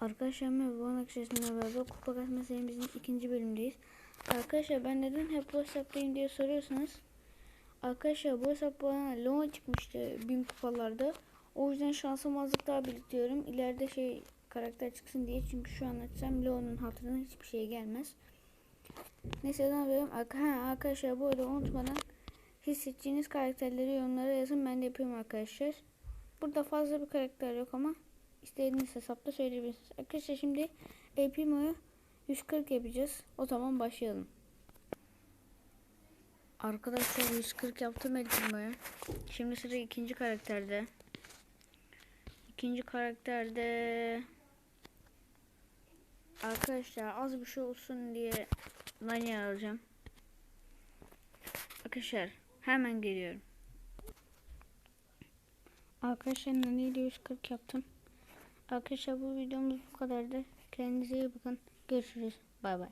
Arkadaşlar merhaba, bu arkadaşlarımla beraber kupa kasma serimizin ikinci bölümündeyiz. Arkadaşlar ben neden hep bu hesaptayım diye soruyorsanız. Arkadaşlar bu hesap bana Leon çıkmıştı bin kupalarda. O yüzden şansım azlık daha biriktiriyorum. İleride şey karakter çıksın diye. Çünkü şu an açsam Leon'un hatırına hiçbir şey gelmez. Neyse ne yapıyorum? Arkadaşlar bu arada unutmadan hissedeceğiniz karakterleri yorumlara yazın. Ben de yapıyorum arkadaşlar. Burada fazla bir karakter yok ama İstediğiniz hesapta söyleyebilirsiniz. Arkadaşlar şimdi El Primo'yu 140 yapacağız. O zaman başlayalım. Arkadaşlar 140 yaptım El Primo'yu. Şimdi sıra ikinci karakterde. İkinci karakterde Arkadaşlar az bir şey olsun diye Nani alacağım. Arkadaşlar hemen geliyorum. Arkadaşlar Nani ile 140 yaptım. Arkadaşlar bu videomuz bu kadardı. Kendinize iyi bakın. Görüşürüz. Bay bay.